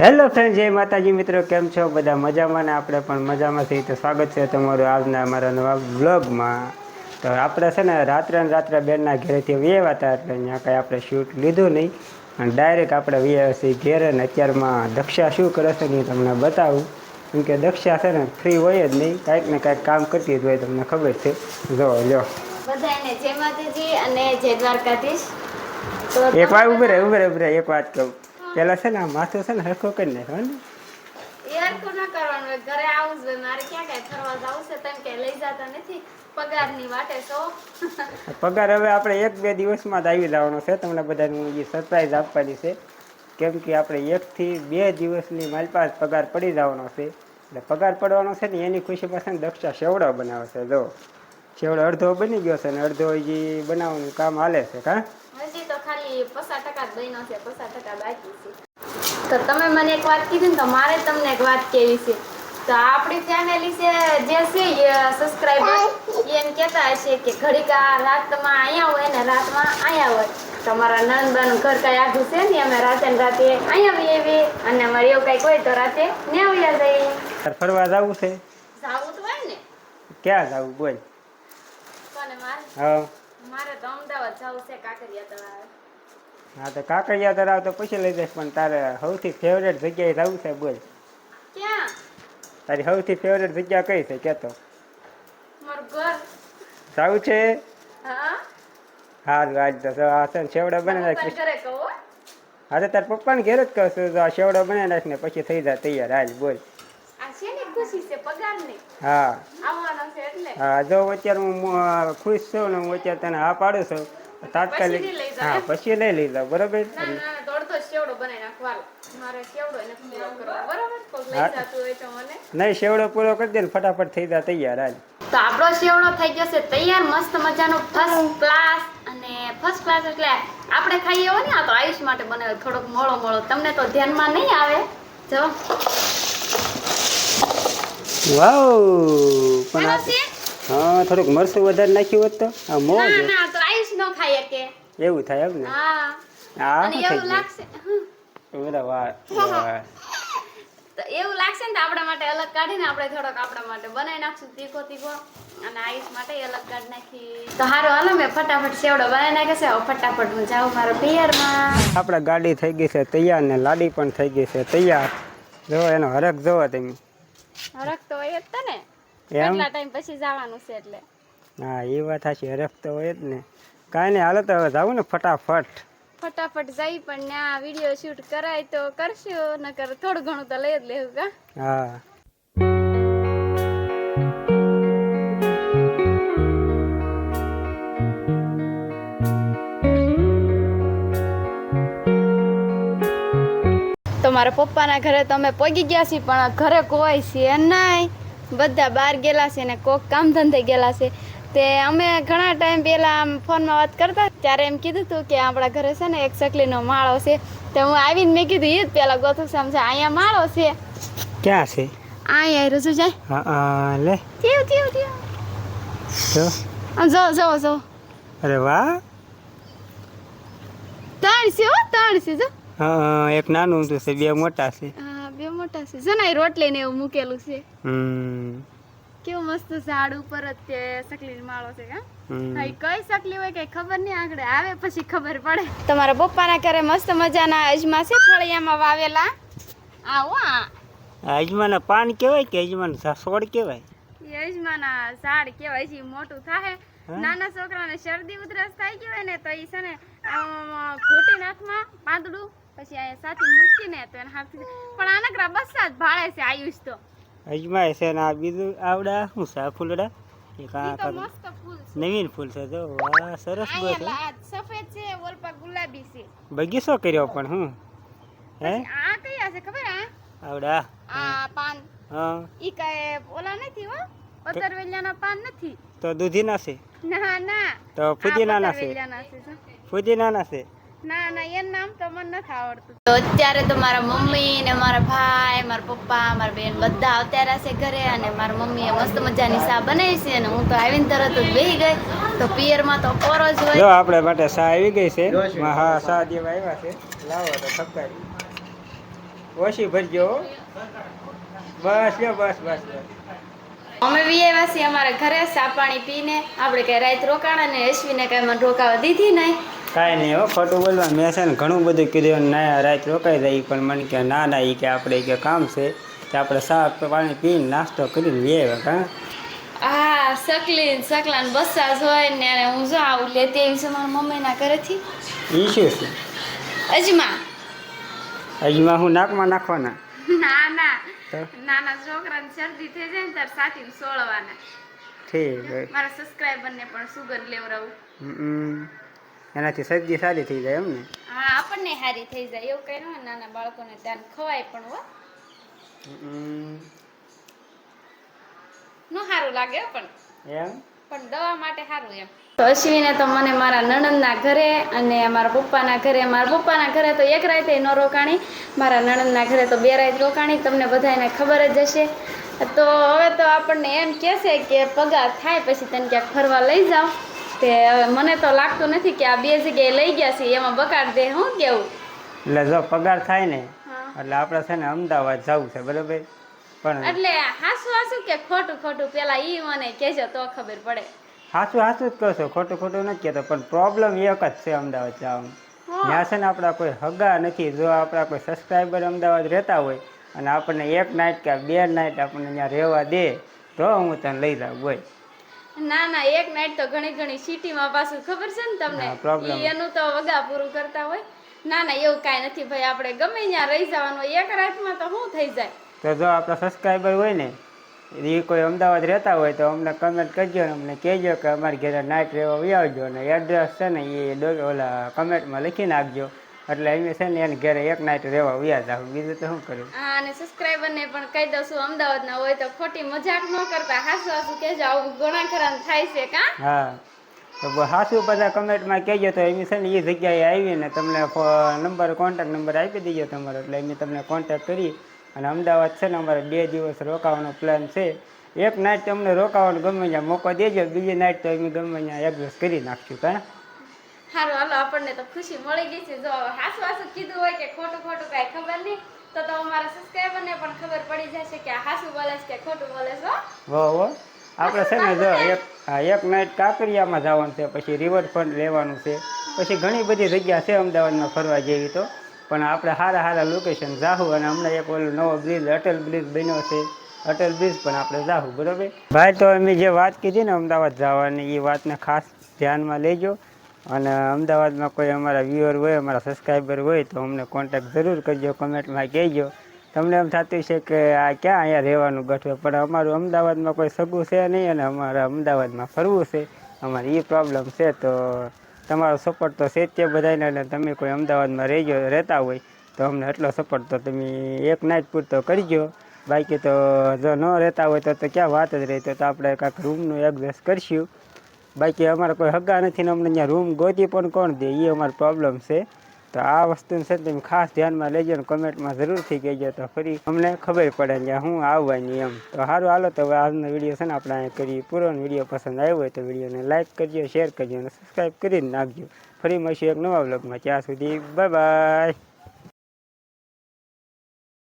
Hello friend જય માતાજી મિત્રો કેમ છો? બધા મજામાં ને આપણે પણ મજામાં છીએ. તો સ્વાગત છે તમારું આજના અમારા નવા વ્લોગમાં. તો આપણે છે ને રાત્રે ને રાત્રે બેનના ઘરેથી વ્યવા હતા એટલે અહીંયા કાંઈ આપણે શૂટ લીધું નહીં. અને ડાયરેક્ટ આપણે વ્યવા છીએ ઘેરે ને અત્યારમાં દક્ષા શું કરે છે ને તમને બતાવું. કેમ કે દક્ષા છે ને ફ્રી હોય જ નહીં. કાંઈક ને કાંઈક કામ કરતી જ હોય તમને ખબર છે. જો લો બધાને જય માતાજી અને જય દ્વારકાધીશ. એક વાર ઊભી રહે ઊભી રહે ઊભી રહે. એક વાત કહું. પહેલાં છે ને આ માથું છે ને હરખો કરી નાખો ને. યારખું ના કરવાનું ઘરે આવું જ મારે ક્યાં કાંઈ ફરવા જવું છે તેમ કે લઈ જતા નથી પગારની વાટે છો. પગાર હવે આપણે એક બે દિવસમાં જ આવી જવાનો છે તમને બધાને હું એ સરપ્રાઈઝ આપવાની છે. કેમ કે આપણે એકથી બે દિવસની મારી પાસે પગાર પડી જવાનો છે. એટલે પગાર પડવાનો છે ને એની ખુશીમાં છે ને દક્ષા સેવડો બનાવે છે જો. સેવડો અડધો બની ગયો છે ને અડધો હજી બનાવવાનું કામ હાલે છે કાં? હજી તો પચાસ ટકા જ બન્યો છે પચાસ ટકા બાકી છે તો તમે મને એક વાત કીધી ને તો મારે તમને એક વાત કહેવી છે. તો આપણી ફેમિલી છે જે છે સબસ્ક્રાઈબર એમ કહેતા હશે કે ઘડીક આ રાતમાં અહીંયા હોય ને રાતમાં અહીંયા હોય. તમારા નંદબાનું ઘર કાંઈ આખું છે ને અમે રાતે ને રાતે અહીંયા આવીએ એવી અને અમારે એવું કંઈક હોય તો રાતે ને આવ્યા જઈએ ફરવા જવું છે? જવું તો હોય ને. ક્યાં જવું બોલ. કોને મારે? હા. મારે તો અમદાવાદ જવું છે કાંકરિયા તળાવે. હા તો કાકડિયા તરાવ તો પછી લઈ જઈશ પણ તારે સૌથી ફેવરેટ જગ્યાએ જવું છે બોલ. તારી સૌથી ફેવરેટ જગ્યા કઈ છે કે તો? જવું છે? હા. હારું આજ તો આ શેવડા બને હા નાખીશ. ઘરે કહું હો. પપ્પાને ઘેર જ કહું તો આ શેવડા બનાવી નાખ ને પછી થઈ જાય તૈયાર હાલ બોલ. હા. હા જો અત્યારે હું ખુશ છું ને હું અત્યારે તને હા પાડું છું તાત્કાલિક હા પછી લઈ લીધા બરાબર? ના ના દોડતો સેવડો બનાવી નાખવાનો. મારે સેવડો એને પૂરો કરવો. બરાબર? કોક લઈ જાતું હોય તો મને. નહીં સેવડો પૂરો કરી દે ને ફટાફટ થઈ જાય તૈયાર હાલ. તો આપણો સેવડો થઈ ગયો છે તૈયાર મસ્ત મજાનો ફર્સ્ટ ક્લાસ અને ફર્સ્ટ ક્લાસ એટલે આપણે ખાઈએ હોય ને આ તો આયુષ માટે થોડોક મોળો મોળો. તમને તો ધ્યાનમાં નહીં આવે. જો. વાવ! પણ હા થોડુંક મરસું વધારે નાખ્યું હોત તો. આ મોજ. ના ના તો આયુષ ન ખાઈ શકે એવું થાય એમ ને? હા. એવું લાગશે. તો એવું લાગશે ને આપણા માટે અલગ કાઢીને આપણે થોડોક આપણા માટે બનાવી નાખશું. તીખો તીખો. અને આઈસ માટે અલગ કાઢી નાખી તો હારો હાલો મેં ફટાફટ સેવડો બનાવી નાખે છે. ફટાફટ હું જાઉં મારા પિયરમાં. આપણે ગાડી થઈ ગઈ છે તૈયાર ને લાડી પણ થઈ ગઈ છે તૈયાર. જો એનો હરખ જોવો તમે. હરખ તો હોય જ ને. કેટલા ટાઈમ પછી જવાનું છે એટલે? હા એ વાત સાચી હરખ તો હોય જ ને. કાંઈ નહીં હાલો તો હવે જાવું ને ફટાફટ. ફટાફટ જઈ પણ ત્યાં વીડિયો શૂટ કરાય તો કરશું નકર થોડું ઘણું તો લઈ જ લેવું કા? હા. તો મારા પપ્પાના ઘરે તો અમે પગી ગયા છીએ પણ ઘરે કોઈ છે નહીં. બધા બહાર ગયેલા છે ને કોક કામ ધંધે ગયેલા છે. તે અમે ઘણા ટાઈમ પહેલાં આમ ફોનમાં વાત કરતા ત્યારે એમ કીધું હતું કે આપણા ઘરે છે ને એક ચકલીનો માળો છે. તો હું આવીને મેં કીધું એ જ પહેલાં ગોથું સમજે અહીંયા માળો છે. ક્યાં છે? અહીંયા રસુ જાય. હા લે. થયું થયું થયું. જો. આમ જો જો જો. અરે વાહ. ત્રણ છે હો ત્રણ છે જો. હા એક નાનું છે બે મોટા છે. હા બે મોટા છે. જો ને રોટલી ને એવું મૂકેલું છે. હમ. કેવું મસ્ત ઝાડ ઉપર જ તે ચકલીનો માળો છે કા કઈ સકલી હોય કઈ ખબર નહીં આગળ આવે પછી ખબર પડે. તમારા પપ્પાના ઘરે મસ્ત મજાના અજમા છે ફળિયામાં વાવેલા? આવો આ. અજમાના પાન કહેવાય કે અજમાન છોડ કહેવાય? ઈ અજમાના ઝાડ કેવાય છે મોટું થાય નાના નાના છોકરાને શરદી ઉધરસ થાય કેવાય ને તો એ છે ને ખોટી ઘૂંટી નાકમાં પાંદડું પછી અહીંયા સાથે મૂકીને તો એને હાથ પણ આનકરા બસ્સા જ ભાળે છે આયુષ તો. અજમાય છે ને આ બીજું આવડા શું છે? આ ફૂલડા? એક આ તો નવીન ફૂલ છે જો. વાહ સરસ બસ છે. સફેદ છે ઓલપા ગુલાબી છે. બગીચો કર્યો પણ હું. હે? આ કયા છે ખબર આ? આવડા. આ પાન. હા. ઈ કાંઈ ઓલા નથી હો? પતરવેલિયાના પાન નથી. તો દૂધીના છે? ના ના. તો ફુદીનાના છે. ફુદીનાના છે. ના ના એનું નામ તો મને નથી આવડતું. તો અત્યારે તો મારા મમ્મી ને મારા ભાઈ મારા પપ્પા મારા બેન બધા અત્યારે છે ઘરે અને મારા મમ્મીએ મસ્ત મજાની સા બનાવી છે અને હું તો આવીને તરત જ બેહી ગઈ. તો પિયરમાં તો પોરો જ હોય. જો આપણે માટે સા આવી ગઈ છે. હા સા જેવા આવ્યા છે. લાવો તો ખપકારી. ઓછી ભરજો બસ જો બસ બસ બસ. અમે બી આવ્યા છીએ અમારા ઘરે ચા પાણી પીને. આપણે કઈ રાત રોકાણા ને અશ્વિને કઈ મને રોકાવા દીધી નહીં. કાંઈ નહીં હો ખોટું બોલવા મેં છે ને ઘણું બધું કીધું ના રાત રોકાઈ જાય પણ મને કે ના ના એ કે આપણે કે કામ છે કે આપણે શાક પાણી પીને નાસ્તો કરીને લઈ આવ્યા કાં? હા સકલી ને સકલા ને બસ્સા જોઈ ને હું જો આવું લેતી આવી છું મારા મમ્મીના ઘરેથી. એ શું છે? અજમા. અજમા હું નાકમાં નાખવાના? ના ના. તો? નાના છોકરાને શરદી થઈ જાય ને ત્યારે સાથી સોળવાના. ઠીક. હોય. મારા સબસ્ક્રાઈબરને પણ સુગર લેવડાવું. હમ. એનાથી શરદી સારી થઈ જાય એમને હા આપણને સારી થઈ જાય એવું કઈ ન નાના બાળકોને ત્યાં ખવાય પણ હો. નો સારું લાગે પણ. એમ? પણ દવા માટે સારું એમ. તો અશ્વિને તો મને મારા નણંદના ઘરે અને મારા પપ્પાના ઘરે મારા પપ્પાના ઘરે તો એક રાતે ન રોકાણી મારા નણંદના ઘરે તો બે રાત રોકાણી તમને બધાને ખબર જ હશે. તો હવે તો આપણને એમ કહેશે કે પગાર થાય પછી તને ક્યાંક ફરવા લઈ જાઓ. તે મને તો લાગતું નથી કે આ બે જગ્યાએ લઈ ગયા છે એમાં બગાડ દે હું કેવું? એટલે જો પગાર થાય ને એટલે આપણે છે ને અમદાવાદ જવું છે બરાબર? પણ એટલે હાસુ હાસું કે ખોટું ખોટું પેલા ઈ મને કહેજો તો ખબર પડે. હાસુ હાસુ જ કહો છો ખોટું ખોટું નથી કહેતો પણ પ્રોબ્લેમ એક જ છે અમદાવાદ જવાનું. ત્યાં છે ને આપણા કોઈ હગા નથી જો આપણા કોઈ સબસ્ક્રાઈબર અમદાવાદ રહેતા હોય અને આપણને એક નાઇટ કે બે નાઇટ આપણને ત્યાં રહેવા દે તો હું તને લઈ જાઉં હોય ના ના એક નાઈટ તો ઘણી ઘણી સિટીમાં પાછું ખબર છે ને તમને? એનું તો વગા પૂરું કરતા હોય. ના ના એવું કાંઈ નથી ભાઈ આપણે ગમે ત્યાં રહી જવાનું હોય. એક રાતમાં તો શું થઈ જાય. તો જો આપણા સબસ્ક્રાઈબર હોય ને એ કોઈ અમદાવાદ રહેતા હોય તો અમને કમેન્ટ કરજો ને અમને કહેજો કે અમારી ઘરે નાઇટ રહેવા આવી આવજો અને એડ્રેસ છે ને એ ઓલા કમેન્ટમાં લખી નાખજો. એટલે અમે છે ને એને ઘરે એક નાઇટ રહેવા વ્યા જાવ. બીજું તો શું કર્યું હા અને subscriber ને પણ કહી દઉં છું અમદાવાદના હોય તો ખોટી મજાક ન કરતા હાસુ હાસુ કહેજો આવું ઘણા ખરા થાય છે કા? હા. તો હાસુ બધા કમેન્ટમાં કહેજો તો એમ છે ને એ જગ્યાએ આવીને તમને નંબર કોન્ટેક્ટ નંબર આપી દેજો તમારો. એટલે અમે તમને કોન્ટેક્ટ કરી અને અમદાવાદ છે ને અમારે બે દિવસ રોકાવાનો પ્લાન છે. એક નાઇટ તમને રોકાવાનો ગમે ત્યાં મોકો દેજો બીજી નાઇટ તો અમે ગમે ત્યાં એડજસ્ટ કરી નાખશું કાં? સારું હાલો આપણને તો ખુશી મળી ગઈ છે. જો હાસુ હાસુ કીધું હોય કે ખોટું ખોટું કાંઈ ખબર નહીં તો તો અમારા સબસ્ક્રાઈબરને પણ ખબર પડી જશે કે હાસુ બોલે છે કે ખોટું બોલે છે હો. હો હો આપણે છે ને જો એક હા એક નાઇટ કાંકરિયામાં જવાનું છે પછી રિવરફ્રન્ટ લેવાનું છે પછી ઘણી બધી જગ્યા છે અમદાવાદમાં ફરવા જેવી તો. પણ આપણે સારા સારા લોકેશન જાહું અને હમણાં એક ઓલો નવો બ્રિજ અટલ બ્રિજ બન્યો છે. અટલ બ્રિજ પણ આપણે જાહું બરાબર? ભાઈ તો અમે જે વાત કીધી ને અમદાવાદ જવાની એ વાતને ખાસ ધ્યાનમાં લેજો. અને અમદાવાદમાં કોઈ અમારા વ્યૂઅર હોય, અમારા સબસ્ક્રાઈબર હોય, તો અમને કોન્ટેક્ટ જરૂર કરજો કમેન્ટમાં કહેજો. તમને એમ થતું છે કે આ ક્યાં અહીંયા રહેવાનું ગઠવે, પણ અમારું અમદાવાદમાં કોઈ સગું છે નહીં અને અમારે અમદાવાદમાં ફરવું છે. અમારે એ પ્રોબ્લેમ છે, તો તમારો સપોર્ટ તો છે તે બધાને અને તમે કોઈ અમદાવાદમાં રહેજો, રહેતા હોય, તો અમને એટલો સપોર્ટ તો તમે એક નાઇટ પૂરતો કરજો. બાકી તો જો ન રહેતા હોય તો તો ક્યાં વાત જ રહી, તો આપણે કાંઈક રૂમનું એડજસ્ટ કરશું. બાકી અમારે કોઈ હગા નથી ને અમને ત્યાં રૂમ ગોતી પણ કોણ દે? એ અમારો પ્રોબ્લેમ છે. તો આ વસ્તુ છે તમે ખાસ ધ્યાનમાં લેજો ને કમેન્ટમાં જરૂરથી કહેજો. તો ફરી અમને ખબર પડે કે હું આવવાની એમ. તો સારું હાલો, તો હવે આજનો વીડિયો છે ને આપણે અહીંયા કરીએ. પૂરો વીડિયો પસંદ આવ્યો હોય તો વિડીયોને લાઇક કરજો શેર કરજો અને સબસ્ક્રાઈબ કરીને નાખજો. ફરી મળશું એક નવા બ્લોગમાં ત્યાં સુધી બાય બાય